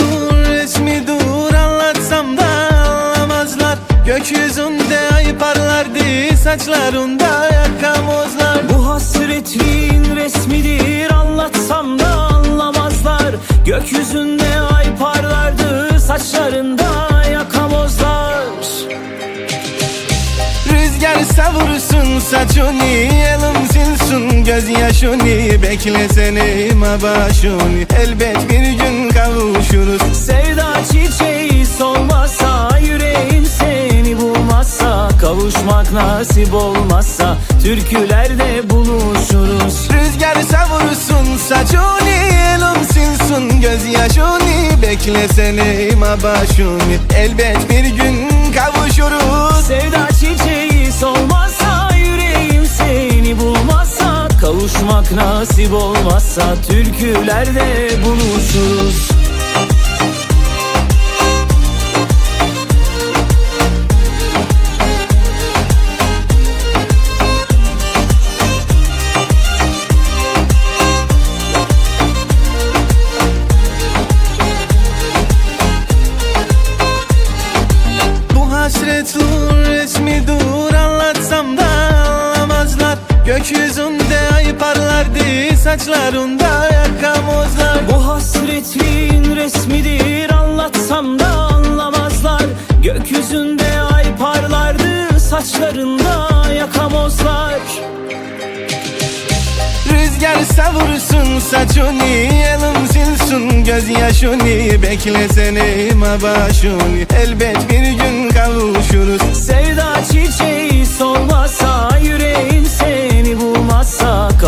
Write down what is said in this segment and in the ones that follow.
dur resmi dur Anlatsam da anlamazlar. Gökyüzünde ay parlardı Saçlarında yakamozlar Bu hasretliğin resmidir Anlatsam da anlamazlar. Gökyüzünde ay parlardı Saçlarında yakamozlar Rüzgar savursun saçını Elim silsun gözyaşını Beklesene mabaşını Elbet bir gün kavuşuruz Sevda çiçeği solmazsa yüreğim seni bulmazsa Kavuşmak nasip olmazsa türkülerde buluşuruz. Rüzgar savursun saçını Elim silsun gözyaşını Beklesene başını Elbet bir gün kavuşuruz. Sevda çiçeği solmazsa yüreğim seni bulmazsa Kavuşmak nasip olmazsa türkülerde buluşuruz dur resmi dur Anlatsam da anlamazlar. Gökyüzünde ay parlardı Saçlarında yakamozlar Bu hasretliğin resmidir anlatsam da anlamazlar. Gökyüzünde ay parlardı saçlarında yakamozlar Rüzgar savursun saçını Elim silsun gözyaşını Beklesene başını Elbet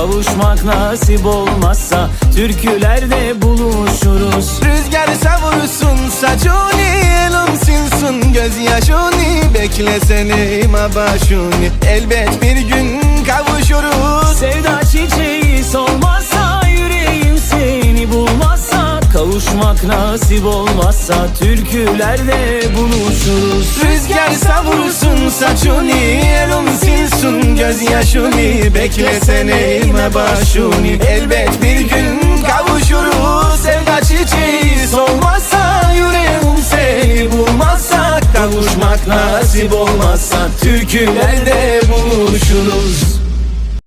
Kavuşmak nasip olmazsa türkülerde buluşuruz. Rüzgar savursun saçını Elim silsun gözyaşını Beklesene başını Elbet bir gün kavuşuruz. Sevda çiçeği solmazsa yüreğim seni bulmazsa. Kavuşmak nasip olmazsa türkülerde buluşuruz. Rüzgar savursun saçını Elim silsun gözyaşını Beklesene başını Elbet bir gün kavuşuruz Sevda çiçeği. Solmazsa Yüreğim seni bulmazsa Kavuşmak nasip olmazsa Türkülerde buluşuruz